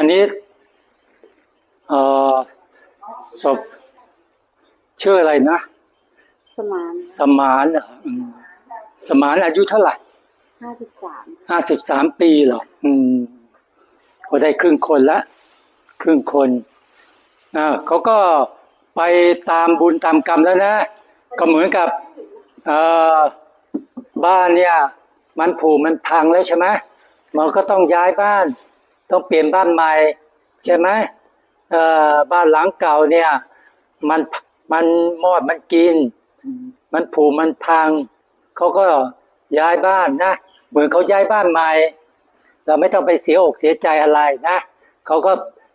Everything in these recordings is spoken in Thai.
อันนี้เอ่อศพชื่ออะไรนะ สมาน สมานเหรออืมสมานอายุเท่าไหร่ห้าสิบสามห้าสิบสามปีเหรอ อืมก็ได้ครึ่งคนละ ครึ่งคนอ่าเขาก็ไปตามบุญตามกรรมแล้วนะ ก็เหมือนกับเอ่อบ้านเนี่ย มันผุมันพังแล้วใช่ไหมมันก็ต้องย้ายบ้าน ต้องเปลี่ยนบ้านใหม่ใช่ไหมบ้านหลังเก่าเนี่ย มันมันมอดมันกิน มันผุมันพังเขาก็ย้ายบ้านนะเหมือนเขาย้ายบ้านใหม่ เราไม่ต้องไปเสียอกเสียใจอะไรนะเขาก็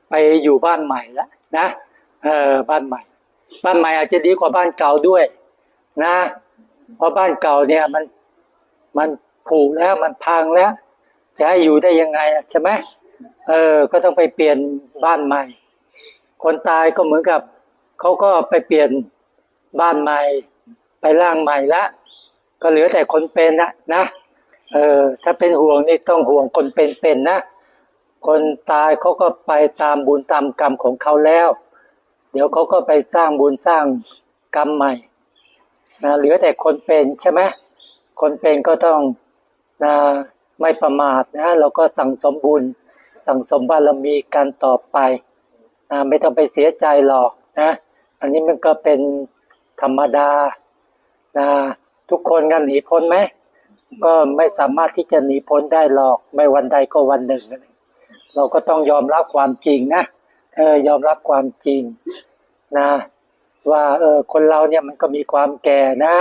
ไปอยู่บ้านใหม่แล้วนะเออบ้านใหม่ บ้านใหม่อาจจะดีกว่าบ้านเก่าด้วย นะ เพราะบ้านเก่าเนี่ยมันมันผุแล้วมันพังแล้ว จะให้อยู่ได้ยังไงใช่ไหม เออ ก็ต้องไปเปลี่ยนบ้านใหม่ คนตายก็เหมือนกับเขาก็ไปเปลี่ยนบ้านใหม่ ไปร่างใหม่ละ ก็เหลือแต่คนเป็นนะนะ เออ ถ้าเป็นห่วงนี่ต้องห่วงคนเป็นๆนะ คนตายเขาก็ไปตามบุญตามกรรมของเขาแล้ว เดี๋ยวเขาก็ไปสร้างบุญสร้างกรรมใหม่นะเหลือแต่คนเป็นใช่ไหมคนเป็นก็ต้องนะไม่ประมาทนะ เราก็สั่งสมบุญ สั่งสมบารมีกันต่อไปนะไม่ต้องไปเสียใจหรอกนะ อันนี้มันก็เป็นธรรมดานะทุกคนกันหนีพ้นไหมก็ไม่สามารถที่จะหนีพ้นได้หรอก ไม่วันใดก็วันหนึ่ง เราก็ต้องยอมรับความจริงนะเออยอมรับความจริงนะว่าเออคนเราเนี่ยมันก็มีความแก่นะ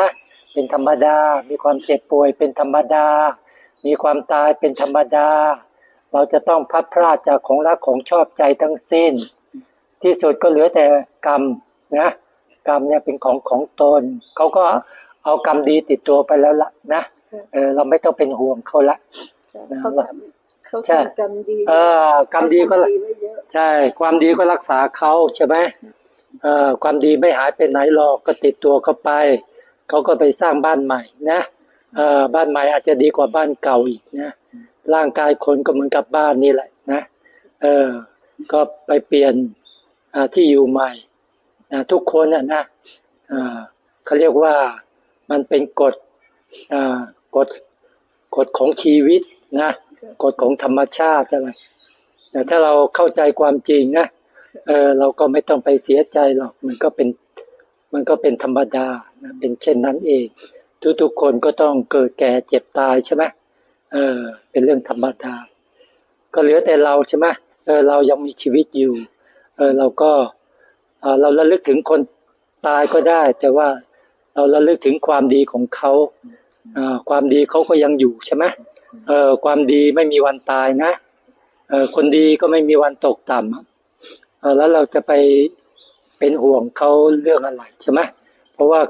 เป็นธรรมดา มีความเจ็บป่วยเป็นธรรมดา มีความตายเป็นธรรมดา เราจะต้องพัดพลาดจากของรักของชอบใจทั้งสิ้น ที่สุดก็เหลือแต่กรรมนะกรรมเนี่ยเป็นของของตนเขาก็เอากรรมดีติดตัวไปแล้วละนะเออเราไม่ต้องเป็นห่วงเขาละเขาทำเขาใช่ทำกรรมดีเออกรรมดีก็เขาละทำไว้เยอะใช่ ความดีก็รักษาเขาใช่ไหมเอ่อความดีไม่หายไปไหนหรอกก็ติดตัวเขาไปเขาก็ไปสร้างบ้านใหม่นะเอ่อบ้านใหม่อาจจะดีกว่าบ้านเก่าอีกนะ ร่างกายคนก็เหมือนกับบ้านนี่แหละนะ เออ ก็ไปเปลี่ยนที่อยู่ใหม่นะทุกคนน่ะนะเขาเรียกว่ามันเป็นกฎกฎกฎของชีวิตนะกฎของธรรมชาติอะไรแต่ถ้าเราเข้าใจความจริงนะเออเราก็ไม่ต้องไปเสียใจหรอกมันก็เป็นมันก็เป็นธรรมดานะเป็นเช่นนั้นเอง ทุกๆคนก็ต้องเกิดแก่เจ็บตายใช่ไหม เออ เป็นเรื่องธรรมดา ก็เหลือแต่เราใช่ไหมเออเรายังมีชีวิตอยู่ เออเราก็เออเราระลึกถึงคนตายก็ได้ แต่ว่าเราระลึกถึงความดีของเขาอ่าความดีเขาก็ยังอยู่ใช่ไหมเออความดีไม่มีวันตายนะเออคนดีก็ไม่มีวันตกต่ำเออแล้วเราจะไปเป็นห่วงเขาเรื่องอะไรใช่ไหมเพราะว่า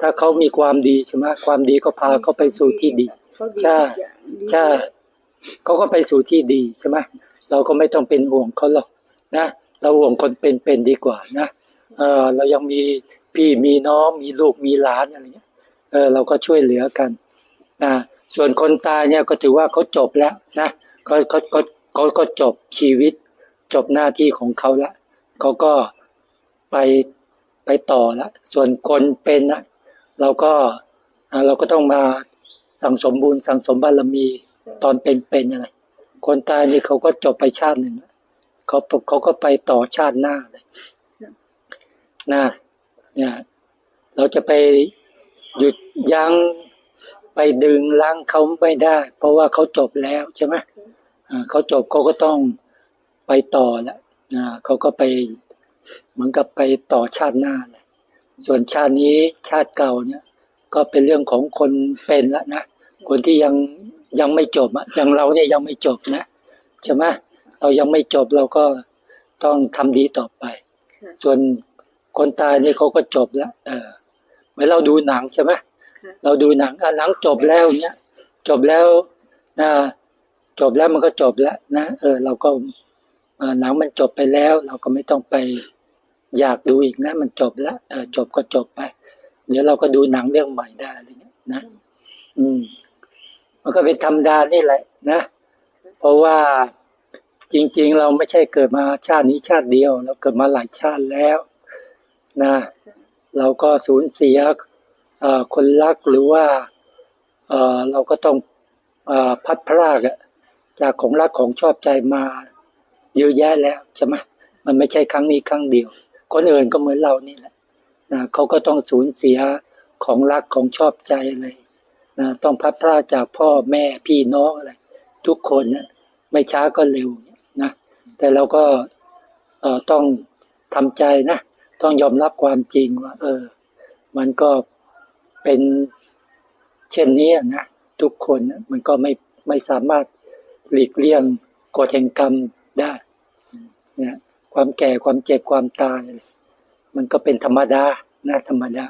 ถ้าเขามีความดีใช่ไหมความดีก็พาเขาไปสู่ที่ดี เขาดีใช่ทุกอย่างดีใช่เขาก็ไปสู่ที่ดีใช่ไหมเราก็ไม่ต้องเป็นห่วงเขาหรอกนะเราห่วงคนเป็นๆดีกว่านะเออเรายังมีพี่มีน้องมีลูกมีหลานอะไรเงี้ยเออเราก็ช่วยเหลือกันนะส่วนคนตายเนี่ยก็ถือว่าเขาจบแล้วนะเขาเขาเขาเขาก็จบชีวิต จบหน้าที่ของเขาละเขาก็ไปไปต่อละส่วนคนเป็นนะเราก็อ่าเราก็ต้องมา สั่งสมบุญสั่งสมบารมีตอนเป็นๆอะไรคนตายนี่เขาก็จบไปชาติหนึ่งเขาเขาก็ไปต่อชาติหน้าเลยนะเนี่ยเราจะไปหยุดยั้งไปดึงล้างเขาไม่ได้ เพราะว่าเขาจบแล้วใช่ไหมเขาจบเขาก็ต้องไปต่อแล้วนะเขาก็ไปเหมือนกับไปต่อชาติหน้าเลยส่วนชาตินี้ชาติเก่าเนี่ย ก็เป็นเรื่องของคนเป็นละนะคนที่ยังยังไม่จบอะอย่างเราเนี่ยยังไม่จบนะใช่ไหมเรายังไม่จบเราก็ต้องทำดีต่อไป ส่วนคนตายนี่เขาก็จบแล้วเออเหมือนเราดูหนังใช่ไหมเราดูหนังอะหนังจบแล้วเนี้ยจบแล้วนะจบแล้วมันก็จบแล้วนะเออ เราก็หนังมันจบไปแล้ว เราก็ไม่ต้องไปอยากดูอีกนะ มันจบแล้วเออจบก็จบไป เดี๋ยวเราก็ดูหนังเรื่องใหม่ได้อะไรเงี้ยนะ อืม มันก็เป็นธรรมดานี่แหละ นะเพราะว่าจจริง ๆ เราไม่ใช่เกิดมาชาตินี้ชาติเดียว เราเกิดมาหลายชาติแล้ว นะ เราก็สูญเสียเอ่อคนรักหรือว่าเอ่อเราก็ต้องเอ่อพัดพรากอะจากของรักของชอบใจมาเยอะแยะแล้วใช่ไหมมันไม่ใช่ครั้งนี้ครั้งเดียว คนอื่นก็เหมือนเรานี่แหละ นะเขาก็ต้องสูญเสียของรักของชอบใจอะไรนะต้องพัดพราจากพ่อแม่พี่น้องอะไรทุกคนนะไม่ช้าก็เร็วนะแต่เราก็ต้องทำใจนะ ต้องยอมรับความจริงว่า เออ มันก็เป็นเช่นนี้นะทุกคนนะมันก็ไม่ไม่สามารถหลีกเลี่ยงกฎแห่งกรรมได้นี่ยความแก่ความเจ็บความตาย มันก็เป็นธรรมดานะธรรมดา